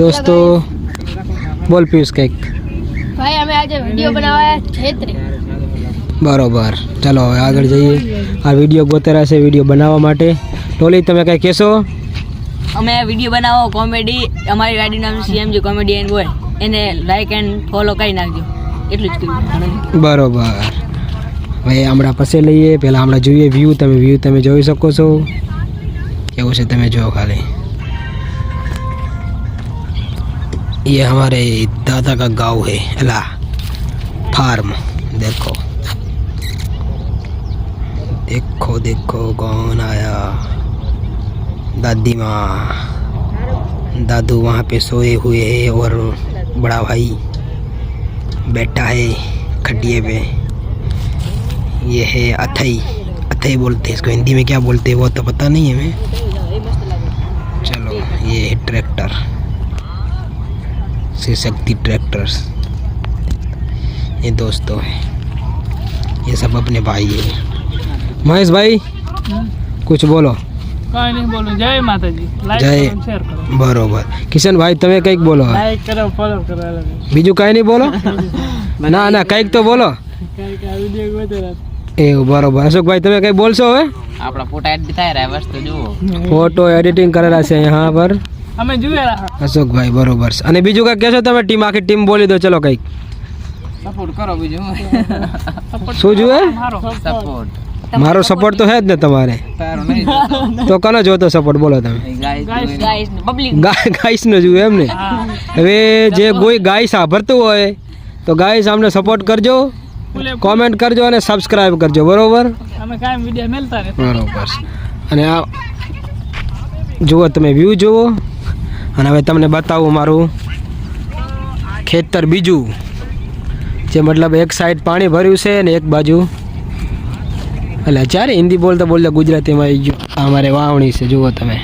દોસ્તો બોલ પિયુષ કંઈક. ભાઈ અમે આજે વીડિયો બનાવ્યા છેત્રી. બરોબર. ચાલો હવે આગળ જઈએ. આ વીડિયો ગોતેરા છે વીડિયો બનાવવા માટે. ટોલી તમે કંઈ કહેશો? અમે વીડિયો બનાવો કોમેડી અમારી ગાડીનું નામ સીએમજી કોમેડી એન્ડ બોય એને લાઈક એન્ડ ફોલો કરી નાખજો. એટલું જ કહ્યું બરોબર. હવે હમણાં પછી લઈએ. પહેલાં હમણાં જોઈએ વ્યૂ તમે વ્યૂ તમે જોઈ શકો છો. કેવું છે તમે જો ખાલી. ये हमारे दादा का गाँव है, अला, फार्म, देखो। देखो देखो, कौन आया? दादी माँ। दादू वहाँ पे सोए हुए हैं और बड़ा भाई बैठा है खटिए पे। ये है अथई। अथई बोलते हैं इसको। हिंदी में क्या बोलते हैं वो तो पता नहीं है हमें। चलो, ये है ट्रैक्टर। श्री शक्ति ट्रैक्टर्स ये दोस्तों हैं ये सब अपने भाई है महेश भाई कुछ बोलो કઈ નહીં બોલું જય માતાજી લાઈક જય. કરો શેર કરો બરોબર કિશનભાઈ તમે કંઈક બોલો લાઈક કરો ફોલો કરો અલગ બીજું કાંઈ નહીં બોલો ના ના કંઈક તો બોલો કઈ કઈ વિડીયો ગોતે એવું બરોબર અશોકભાઈ તમે કંઈ બોલશો હવે આપણા ફોટા એડ થાય રહ્યા વસ્તુ જુઓ ફોટો એડિટિંગ કરેલા છે यहाँ પર અમે જોયેલા અશોકભાઈ બરોબર છે. અને બીજું કાંઈક કહેશો તમે? ટીમ આખી ટીમ બોલી દો. ચલો કંઈક. સપોર્ટ કરો બીજું. શું જુએ? મારો સપોર્ટ મારો સપોર્ટ તો છે. જ ને તમારે. તારો નહીં તો કનો જોતો સપોર્ટ બોલો તમે. ગાઈસ ગાઈસ પબ્લિક ગાય ગાઈસનો જુએ એમ ને? હવે જે કોઈ ગાય સાંભળતું હોય તો ગાઈસ અમને સપોર્ટ કરજો કોમેન્ટ કરજો અને સબસ્ક્રાઈબ કરજો. બરોબર? અમે કાયમ વીડિયો મેલતા રહે બરોબર અને આ જુઓ તમે વ્યૂ જુઓ. અને હવે તમને બતાવું મારું ખેતર બીજું, જે મતલબ એક સાઈડ પાણી ભર્યું છે ને એક બાજુ. એટલે ચારે હિન્દી બોલતા બોલતા ગુજરાતીમાં આવી ગયું. અમારે વાવણી છે, જુઓ તમે.